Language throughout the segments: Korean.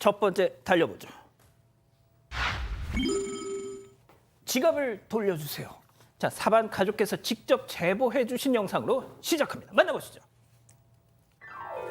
첫 번째 달려보죠. 지갑을 돌려주세요. 자, 사반 가족께서 직접 제보해 주신 영상으로 시작합니다. 만나보시죠.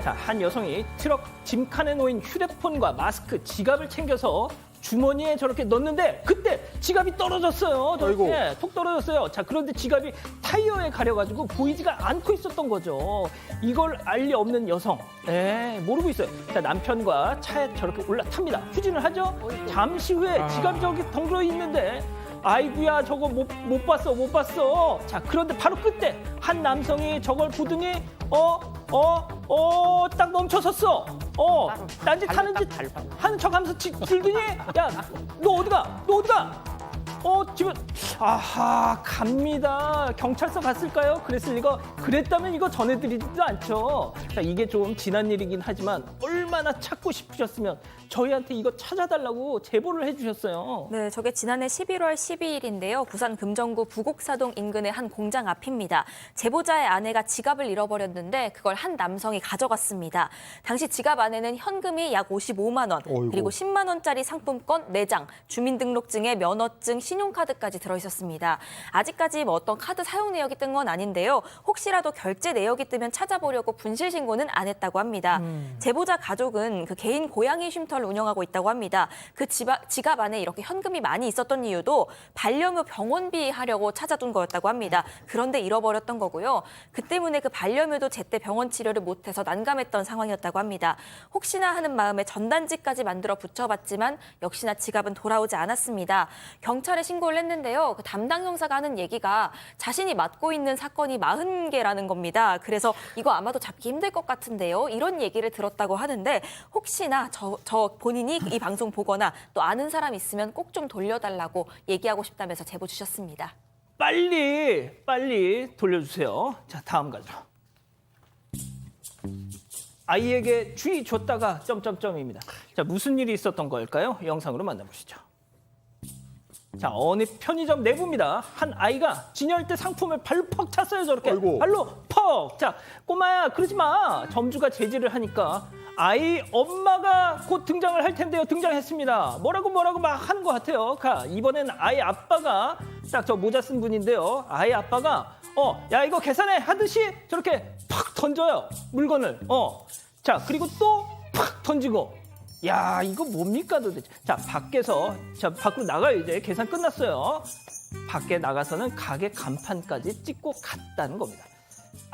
자, 한 여성이 트럭 짐칸에 놓인 휴대폰과 마스크, 지갑을 챙겨서 주머니에 저렇게 넣는데 그때 지갑이 떨어졌어요. 저렇게 아이고. 톡 떨어졌어요. 자, 그런데 지갑이 타이어에 가려가지고 보이지가 않고 있었던 거죠. 이걸 알리 없는 여성, 에 모르고 있어요. 자, 남편과 차에 저렇게 올라탑니다. 후진을 하죠. 잠시 후에 아. 지갑이 저기 덩그러 있는데 아이구야 저거 못, 못 봤어 못 봤어 자 그런데 바로 그때 한 남성이 저걸 보더니 어, 어 어어딱 멈춰 섰어. 어 딴짓 하는지 하는 척 하면서 지- 들더니? 야 너 어디가? 너 어디가? 어 지금 아하 갑니다. 경찰서 갔을까요? 그랬을 리가 그랬다면 이거 전해드리지도 않죠. 자 이게 좀 지난 일이긴 하지만 얼마나 찾고 싶으셨으면 저희한테 이거 찾아달라고 제보를 해주셨어요 네, 저게 지난해 11월 12일인데요. 부산 금정구 부곡사동 인근의 한 공장 앞입니다. 제보자의 아내가 지갑을 잃어버렸는데 그걸 한 남성이 가져갔습니다. 당시 지갑 안에는 현금이 약 55만 원, 어이구. 그리고 10만 원짜리 상품권 4장, 주민등록증에 면허증, 신용카드까지 들어 있었습니다. 아직까지 뭐 어떤 카드 사용 내역이 뜬 건 아닌데요. 혹시라도 결제 내역이 뜨면 찾아보려고 분실 신고는 안 했다고 합니다. 제보자 가족 은 그 개인 고양이 쉼터를 운영하고 있다고 합니다. 그 지갑 안에 이렇게 현금이 많이 있었던 이유도 반려묘 병원비 하려고 찾아둔 거였다고 합니다. 그런데 잃어버렸던 거고요. 그 때문에 그 반려묘도 제때 병원 치료를 못해서 난감했던 상황이었다고 합니다. 혹시나 하는 마음에 전단지까지 만들어 붙여봤지만 역시나 지갑은 돌아오지 않았습니다. 경찰에 신고를 했는데요. 그 담당 형사가 하는 얘기가 자신이 맡고 있는 사건이 40개라는 겁니다. 그래서 이거 아마도 잡기 힘들 것 같은데요. 이런 얘기를 들었다고 하는데 혹시나 저, 저 본인이 이 방송 보거나 또 아는 사람 있으면 꼭 좀 돌려달라고 얘기하고 싶다면서 제보 주셨습니다. 빨리 빨리 돌려주세요. 자 다음 가죠. 아이에게 쥐 줬다가 점점점입니다. 자 무슨 일이 있었던 걸까요? 영상으로 만나보시죠. 자 어느 편의점 내부입니다. 한 아이가 진열대 상품을 발로 퍽 찼어요 저렇게 아이고. 발로 퍽. 자 꼬마야 그러지 마. 점주가 제지를 하니까 아이 엄마가 곧 등장을 할 텐데요. 등장했습니다. 뭐라고 뭐라고 막 하는 것 같아요. 가 이번엔 아이 아빠가 딱 저 모자 쓴 분인데요. 아이 아빠가 어 야 이거 계산해 하듯이 저렇게 팍 던져요 물건을. 어. 자 그리고 또 팍 던지고 야 이거 뭡니까 도대체? 자 밖에서 자 밖으로 나가요 이제 계산 끝났어요. 밖에 나가서는 가게 간판까지 찍고 갔다는 겁니다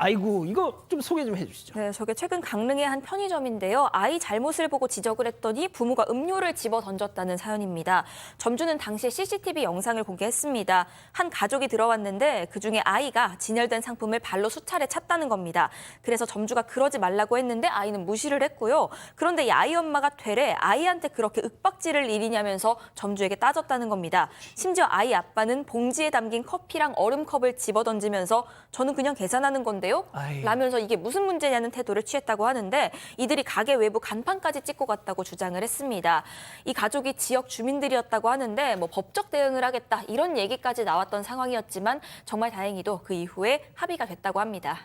아이고 이거 좀 소개 좀 해주시죠 네, 저게 최근 강릉의 한 편의점인데요. 아이 잘못을 보고 지적을 했더니 부모가 음료를 집어 던졌다는 사연입니다. 점주는 당시 CCTV 영상을 공개했습니다. 한 가족이 들어왔는데 그중에 아이가 진열된 상품을 발로 수차례 찼다는 겁니다. 그래서 점주가 그러지 말라고 했는데 아이는 무시를 했고요. 그런데 이 아이 엄마가 되레 아이한테 그렇게 윽박지를 일이냐면서 점주에게 따졌다는 겁니다. 심지어 아이 아빠는 봉지에 담긴 커피랑 얼음컵을 집어 던지면서 저는 그냥 계산하는 건데 요. 아이. 라면서 이게 무슨 문제냐는 태도를 취했다고 하는데 이들이 가게 외부 간판까지 찍고 갔다고 주장을 했습니다. 이 가족이 지역 주민들이었다고 하는데 뭐 법적 대응을 하겠다 이런 얘기까지 나왔던 상황이었지만 정말 다행히도 그 이후에 합의가 됐다고 합니다.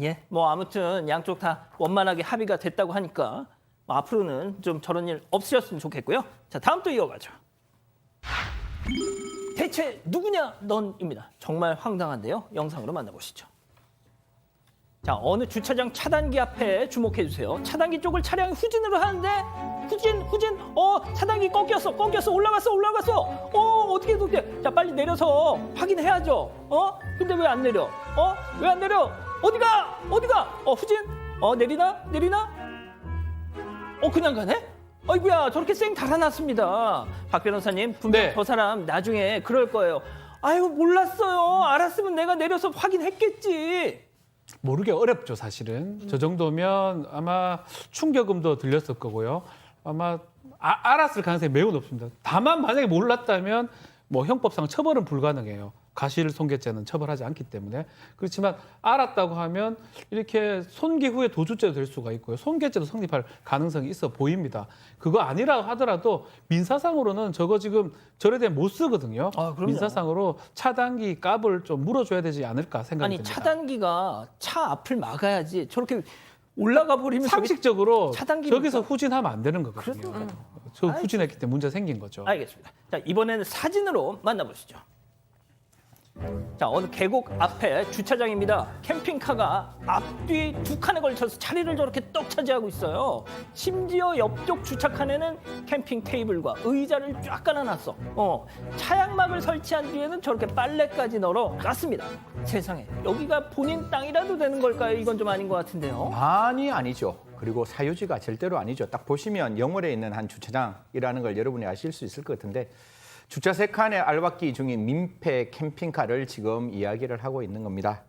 예, 뭐 아무튼 양쪽 다 원만하게 합의가 됐다고 하니까 뭐 앞으로는 좀 저런 일 없으셨으면 좋겠고요 자 다음 또 이어가죠 대체 누구냐 넌입니다 정말 황당한데요 영상으로 만나보시죠 자, 어느 주차장 차단기 앞에 주목해 주세요. 차단기 쪽을 차량이 후진으로 하는데 후진, 후진, 어, 차단기 꺾였어, 꺾였어, 올라갔어, 올라갔어. 어, 어떻게 어떻게? 자, 빨리 내려서 확인해야죠. 어? 근데 왜 안 내려? 어? 왜 안 내려? 어디가? 어디가? 어, 후진? 어, 내리나? 내리나? 어, 그냥 가네? 아이고야, 저렇게 쌩 달아났습니다. 박 변호사님, 분명 네. 저 사람 나중에 그럴 거예요. 아이고, 몰랐어요. 알았으면 내가 내려서 확인했겠지. 모르기 어렵죠, 사실은. 저 정도면 아마 충격음도 들렸을 거고요. 아마 아- 알았을 가능성이 매우 높습니다. 다만 만약에 몰랐다면 뭐 형법상 처벌은 불가능해요. 과실손괴죄는 처벌하지 않기 때문에 그렇지만 알았다고 하면 이렇게 손괴 후에 도주죄도 될 수가 있고요. 손괴죄도 성립할 가능성이 있어 보입니다. 그거 아니라 하더라도 민사상으로는 저거 지금 저래 되면 못 쓰거든요. 아. 민사상으로 차단기 값을 좀 물어줘야 되지 않을까 생각이 아니 듭니다. 차단기가 차 앞을 막아야지 저렇게 올라가 버리면 상식적으로 차단기니까. 저기서 후진하면 안 되는 거거든요. 저 후진했기 때문에 문제 생긴 거죠. 알겠습니다. 자, 이번에는 사진으로 만나보시죠. 자, 어느 계곡 앞에 주차장입니다. 캠핑카가 앞뒤 두 칸에 걸쳐서 자리를 저렇게 떡 차지하고 있어요. 심지어 옆쪽 주차칸에는 캠핑 테이블과 의자를 쫙 깔아놨어. 어, 차양막을 설치한 뒤에는 저렇게 빨래까지 널어 놨습니다. 세상에, 여기가 본인 땅이라도 되는 걸까요? 이건 좀 아닌 것 같은데요. 많이 아니죠. 그리고 사유지가 절대로 아니죠. 딱 보시면 영월에 있는 한 주차장이라는 걸 여러분이 아실 수 있을 것 같은데 주차 세 칸에 알박기 중인 민폐 캠핑카를 지금 이야기를 하고 있는 겁니다.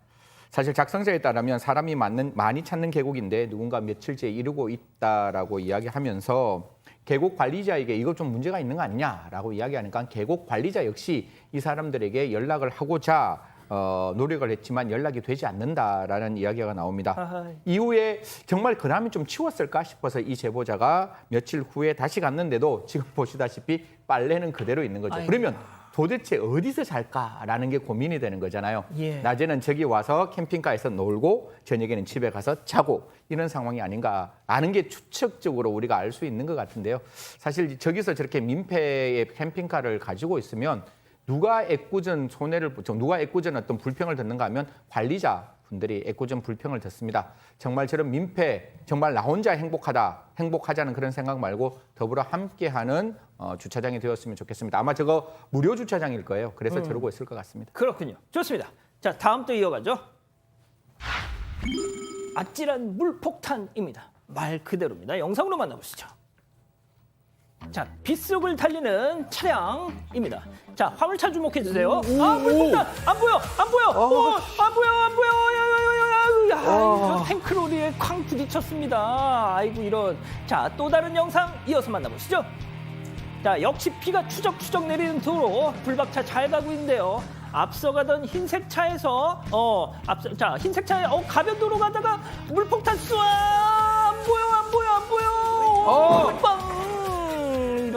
사실 작성자에 따르면 사람이 많은, 많이 찾는 계곡인데 누군가 며칠째 이루고 있다라고 이야기하면서 계곡 관리자에게 이거 좀 문제가 있는 거 아니냐라고 이야기하니까 계곡 관리자 역시 이 사람들에게 연락을 하고자 어, 노력을 했지만 연락이 되지 않는다라는 이야기가 나옵니다. 아하. 이후에 정말 그라면 좀 치웠을까 싶어서 이 제보자가 며칠 후에 다시 갔는데도 지금 보시다시피 빨래는 그대로 있는 거죠. 아이고. 그러면 도대체 어디서 잘까라는 게 고민이 되는 거잖아요. 예. 낮에는 저기 와서 캠핑카에서 놀고 저녁에는 집에 가서 자고 이런 상황이 아닌가라는 게 추측적으로 우리가 알 수 있는 것 같은데요. 사실 저기서 저렇게 민폐의 캠핑카를 가지고 있으면 누가 애꿎은 손해를 보- 누가 애꿎은 어떤 불평을 듣는가 하면 관리자 분들이 애꿎은 불평을 듣습니다. 정말 저런 민폐 정말 나 혼자 행복하다 행복하자는 그런 생각 말고 더불어 함께하는 어, 주차장이 되었으면 좋겠습니다. 아마 저거 무료 주차장일 거예요. 그래서 저러고 있을 것 같습니다. 그렇군요. 좋습니다. 자, 다음 또 이어가죠. 아찔한 물폭탄입니다. 말 그대로입니다. 영상으로 만나보시죠. 자, 빗속을 달리는 차량입니다. 자, 화물차 주목해 주세요. 아, 물폭탄 안 보여, 안 보여, 어, 안 보여, 안 보여. 야, 야, 야, 야, 야, 저 탱크로리에 쾅 부딪혔습니다. 아이고 이런. 자, 또 다른 영상 이어서 만나보시죠. 자, 역시 피가 추적추적 내리는 도로 불박차 잘 가고 있는데요. 앞서가던 흰색 차에서 어 앞서 자 흰색 차에 어 가변 도로 가다가 물폭탄 쏘아 안 보여 안 보여 안 보여 어. 빵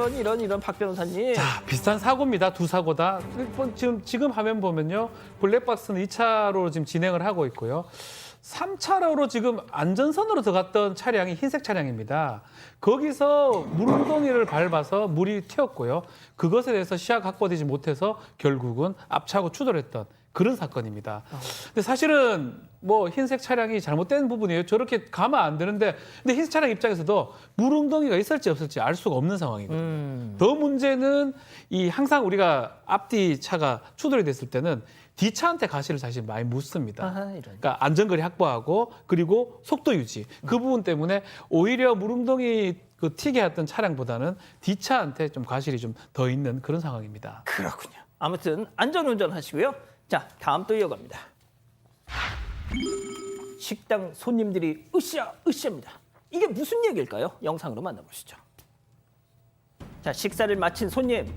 이런 이런 이런 박 변호사님 자, 비슷한 사고입니다. 두 사고 다. 일본 지금 지금 화면 보면요. 블랙박스는 2차로 지금 진행을 하고 있고요. 3차로로 지금 안전선으로 들어갔던 차량이 흰색 차량입니다. 거기서 물웅덩이를 밟아서 물이 튀었고요. 그것에 대해서 시야가 확보되지 못해서 결국은 앞차고 추돌했던 그런 사건입니다. 근데 사실은 뭐 흰색 차량이 잘못된 부분이에요. 저렇게 가면 안 되는데 근데 흰색 차량 입장에서도 물웅덩이가 있을지 없을지 알 수가 없는 상황이거든요. 음. 더 문제는 이 항상 우리가 앞뒤 차가 추돌이 됐을 때는 뒷차한테 가시를 사실 많이 묻습니다. 아하, 이런. 그러니까 안전거리 확보하고 그리고 속도 유지 그 부분 때문에 오히려 물웅덩이 그 튀게 했던 차량보다는 뒷차한테 좀 가실이 좀 더 있는 그런 상황입니다. 그렇군요. 아무튼 안전 운전 하시고요. 자, 다음 또 이어갑니다. 식당 손님들이 으쌰 으쌰입니다. 이게 무슨 얘기일까요? 영상으로 만나보시죠. 자, 식사를 마친 손님.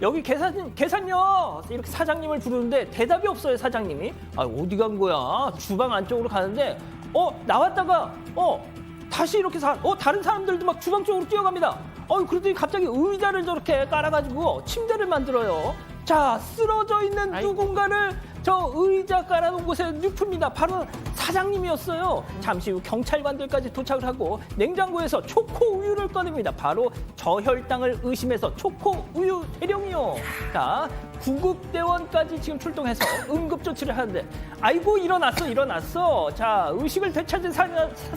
여기 계산 계산요. 이렇게 사장님을 부르는데 대답이 없어요, 사장님이. 아, 어디 간 거야? 주방 안쪽으로 가는데 어, 나왔다가 어, 다시 이렇게 사, 어, 다른 사람들도 막 주방 쪽으로 뛰어갑니다. 어, 그러더니 갑자기 의자를 저렇게 깔아가지고 침대를 만들어요. 자, 쓰러져 있는 누군가를 저 의자 깔아놓은 곳에 눕힙니다. 바로 사장님이었어요. 잠시 후 경찰관들까지 도착을 하고 냉장고에서 초코 우유를 꺼냅니다. 바로 저혈당을 의심해서 초코 우유 대령이요. 자, 구급대원까지 지금 출동해서 응급 조치를 하는데 아이고 일어났어 일어났어. 자, 의식을 되찾은 사,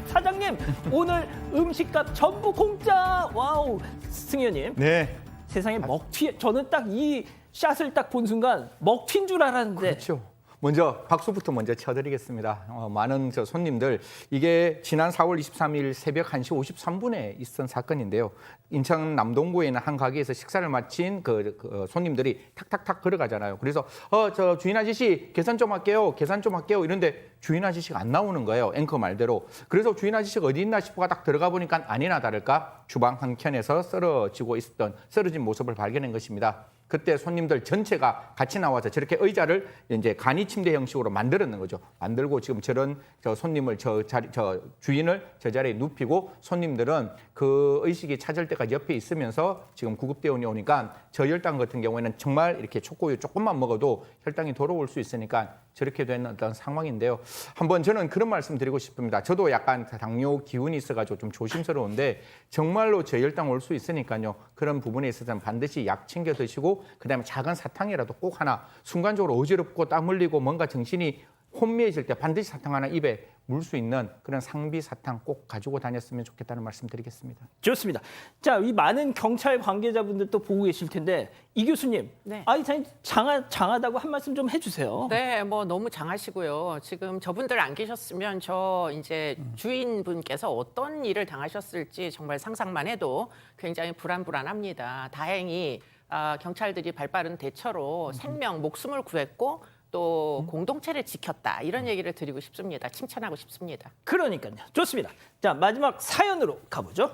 사 장님 오늘 음식값 전부 공짜. 와우, 승현님. 네. 세상에 먹튀 저는 딱이 샷을 딱 본 순간 먹튀인 줄 알았는데 그렇죠. 먼저 박수부터 먼저 쳐드리겠습니다. 어, 많은 저 손님들 이게 지난 4월 23일 새벽 1시 53분에 있었던 사건인데요. 인천 남동구에 있는 한 가게에서 식사를 마친 그, 그 손님들이 탁탁탁 걸어가잖아요. 그래서 어 저 주인 아저씨 계산 좀 할게요. 계산 좀 할게요. 이런데 주인 아저씨가 안 나오는 거예요. 앵커 말대로. 그래서 주인 아저씨가 어디 있나 싶어가 딱 들어가 보니까 아니나 다를까 주방 한 켠에서 쓰러지고 있었던 쓰러진 모습을 발견한 것입니다. 그때 손님들 전체가 같이 나와서 저렇게 의자를 이제 간이 침대 형식으로 만들었는 거죠. 만들고 지금 저런 저 손님을 저 자리 저 주인을 저 자리에 눕히고 손님들은 그 의식이 찾을 때까지 옆에 있으면서 지금 구급대원이 오니까 저혈당 같은 경우에는 정말 이렇게 초코우유 조금만 먹어도 혈당이 돌아올 수 있으니까 저렇게 된 어떤 상황인데요. 한번 저는 그런 말씀 드리고 싶습니다. 저도 약간 당뇨 기운이 있어가지고 좀 조심스러운데 정말 로 저혈당 올 수 있으니까요. 그런 부분에 있어서는 반드시 약 챙겨 드시고 그다음에 작은 사탕이라도 꼭 하나 순간적으로 어지럽고 땀 흘리고 뭔가 정신이 혼미해질 때 반드시 사탕 하나 입에 물 수 있는 그런 상비 사탕 꼭 가지고 다녔으면 좋겠다는 말씀 드리겠습니다. 좋습니다. 자, 이 많은 경찰 관계자분들도 보고 계실 텐데 이 교수님, 네. 아이 참 장하, 장하다고 한 말씀 좀 해주세요. 네, 뭐 너무 장하시고요. 지금 저분들 안 계셨으면 저 이제 주인분께서 어떤 일을 당하셨을지 정말 상상만 해도 굉장히 불안불안합니다. 다행히 아, 경찰들이 발빠른 대처로 생명, 목숨을 구했고 또 공동체를 지켰다 이런 얘기를 드리고 싶습니다. 칭찬하고 싶습니다. 그러니까요. 좋습니다. 자, 마지막 사연으로 가보죠.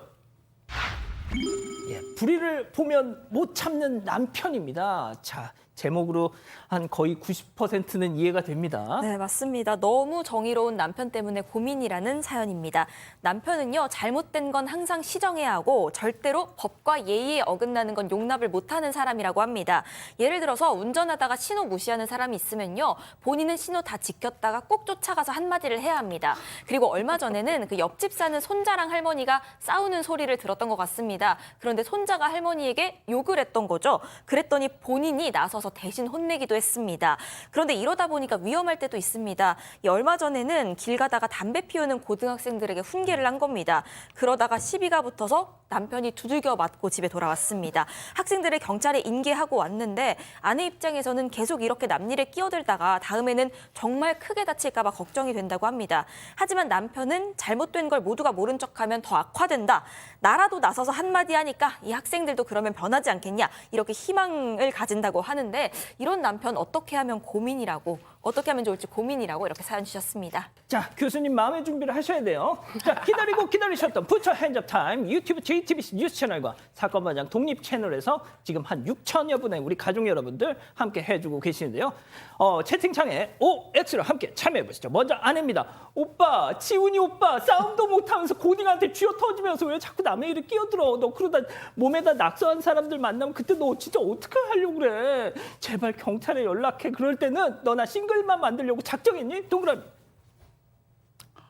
예, 불의를 보면 못 참는 남편입니다. 자, 제목으로 한 거의 90%는 이해가 됩니다. 네, 맞습니다. 너무 정의로운 남편 때문에 고민이라는 사연입니다. 남편은요, 잘못된 건 항상 시정해야 하고 절대로 법과 예의에 어긋나는 건 용납을 못하는 사람이라고 합니다. 예를 들어서 운전하다가 신호 무시하는 사람이 있으면요, 본인은 신호 다 지켰다가 꼭 쫓아가서 한마디를 해야 합니다. 그리고 얼마 전에는 그 옆집 사는 손자랑 할머니가 싸우는 소리를 들었던 것 같습니다. 그런데 손자가 할머니에게 욕을 했던 거죠. 그랬더니 본인이 나서서 대신 혼내기도 했습니다. 그런데 이러다 보니까 위험할 때도 있습니다. 이 얼마 전에는 길 가다가 담배 피우는 고등학생들에게 훈계를 한 겁니다. 그러다가 시비가 붙어서 남편이 두들겨 맞고 집에 돌아왔습니다. 학생들을 경찰에 인계하고 왔는데 아내 입장에서는 계속 이렇게 남일에 끼어들다가 다음에는 정말 크게 다칠까 봐 걱정이 된다고 합니다. 하지만 남편은 잘못된 걸 모두가 모른 척하면 더 악화된다. 나라도 나서서 한마디 하니까 이 학생들도 그러면 변하지 않겠냐. 이렇게 희망을 가진다고 하는데 이런 남편 어떻게 하면 고민이라고 어떻게 하면 좋을지 고민이라고 이렇게 사연 주셨습니다. 자, 교수님 마음의 준비를 하셔야 돼요. 자, 기다리고 기다리셨던 부처 핸즈업 타임 유튜브 JTBC 뉴스 채널과 사건 반장 독립 채널에서 지금 한 6천여 분의 우리 가족 여러분들 함께 해주고 계시는데요. 어, 채팅창에 OX로 함께 참여해 보시죠. 먼저 아내입니다. 오빠, 지훈이 오빠 싸움도 못하면서 고딩한테 쥐어 터지면서 왜 자꾸 남의 일에 끼어들어? 너 그러다 몸에다 낙서한 사람들 만나면 그때 너 진짜 어떻게 하려고 그래? 제발 경찰에 연락해. 그럴 때는 너나 싱글 만 만들려고 작정했니? 동그라미.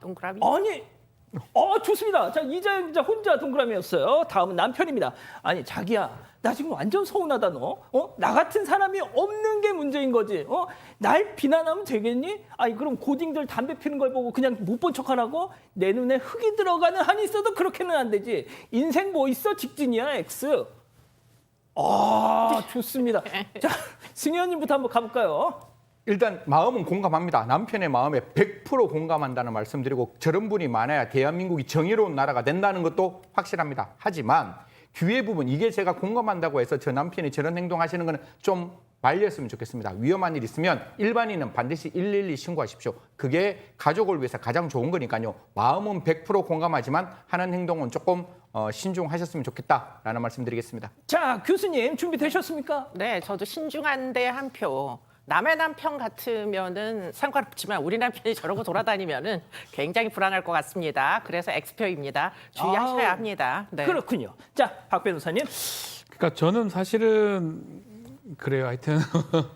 동그라미. 아니, 어 좋습니다. 자 이자영 기자 혼자 동그라미였어요. 다음은 남편입니다. 아니 자기야, 나 지금 완전 서운하다 너. 어? 나 같은 사람이 없는 게 문제인 거지. 어? 날 비난하면 되겠니? 아니 그럼 고딩들 담배 피는 걸 보고 그냥 못 본 척하라고? 내 눈에 흙이 들어가는 한이 있어도 그렇게는 안 되지. 인생 뭐 있어 직진이야 X. 아 좋습니다. 자 승현님부터 한번 가볼까요? 일단 마음은 공감합니다. 남편의 마음에 100% 공감한다는 말씀드리고 저런 분이 많아야 대한민국이 정의로운 나라가 된다는 것도 확실합니다. 하지만 뒤에 부분 이게 제가 공감한다고 해서 저 남편이 저런 행동하시는 거는 좀 말렸으면 좋겠습니다. 위험한 일 있으면 일반인은 반드시 112 신고하십시오. 그게 가족을 위해서 가장 좋은 거니까요. 마음은 100% 공감하지만 하는 행동은 조금 어, 신중하셨으면 좋겠다라는 말씀드리겠습니다. 자 교수님 준비되셨습니까? 네, 저도 신중한데 한 표. 남의 남편 같으면은 상관없지만 우리 남편이 저러고 돌아다니면은 굉장히 불안할 것 같습니다. 그래서 X표입니다. 주의하셔야 아우, 합니다. 네. 그렇군요. 자, 박 변호사님. 그러니까 저는 사실은 그래요. 하여튼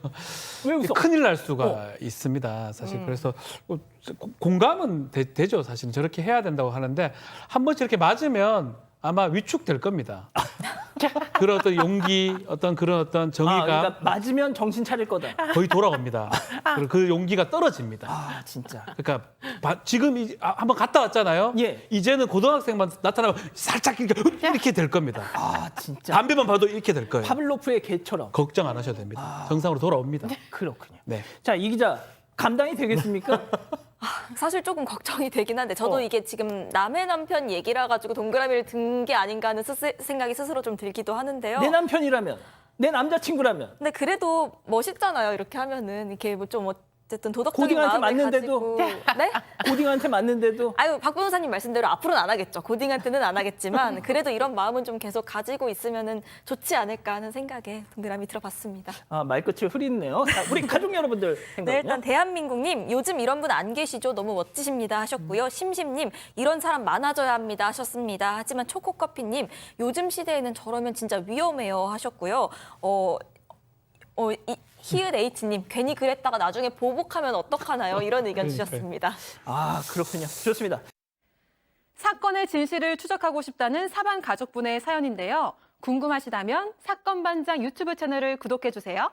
왜 웃어? 큰일 날 수가 있습니다. 사실 그래서 뭐 고- 공감은 되, 죠 사실은 저렇게 해야 된다고 하는데 한 번씩 이렇게 맞으면 아마 위축될 겁니다. 그런 어떤 용기, 어떤 그런 어떤 아, 정의가 그러니까 맞으면 정신 차릴 거다. 거의 돌아옵니다. 그리고 그 용기가 떨어집니다. 아, 진짜. 그러니까 바- 지금 이, 아, 한번 갔다 왔잖아요. 예. 이제는 고등학생만 나타나면 살짝 이렇게, 이렇게 될 겁니다. 아, 진짜. 담배만 봐도 이렇게 될 거예요. 파블로프의 개처럼. 걱정 안 하셔도 됩니다. 정상으로 돌아옵니다. 그렇군요. 네. 자, 이 기자 감당이 되겠습니까? 사실 조금 걱정이 되긴 한데 저도 어. 이게 지금 남의 남편 얘기라 가지고 동그라미를 든 게 아닌가 하는 스스, 생각이 스스로 좀 들기도 하는데요. 내 남편이라면, 내 남자친구라면. 근데 그래도 멋있잖아요. 이렇게 하면은 이렇게 뭐좀뭐 어쨌든 도덕적인 고딩한테 마음을 맞는데도. 가지고 네? 고딩한테 맞는데도 아유 박 변호사님 말씀대로 앞으로는 안 하겠죠. 고딩한테는 안 하겠지만 그래도 이런 마음은 좀 계속 가지고 있으면은 좋지 않을까 하는 생각에 동그라미 들어봤습니다. 아, 말끝을 흐리네요. 자, 우리 가족 여러분들 네, 생각은요? 일단 대한민국님 요즘 이런 분 안 계시죠? 너무 멋지십니다 하셨고요. 심심님 이런 사람 많아져야 합니다 하셨습니다. 하지만 초코커피님 요즘 시대에는 저러면 진짜 위험해요 하셨고요. 어, 어, 이, 히읗 H님 괜히 그랬다가 나중에 보복하면 어떡하나요? 이런 의견 그러니까요. 주셨습니다. 아, 그렇군요. 좋습니다. 사건의 진실을 추적하고 싶다는 사반 가족분의 사연인데요. 궁금하시다면 사건 반장 유튜브 채널을 구독해 주세요.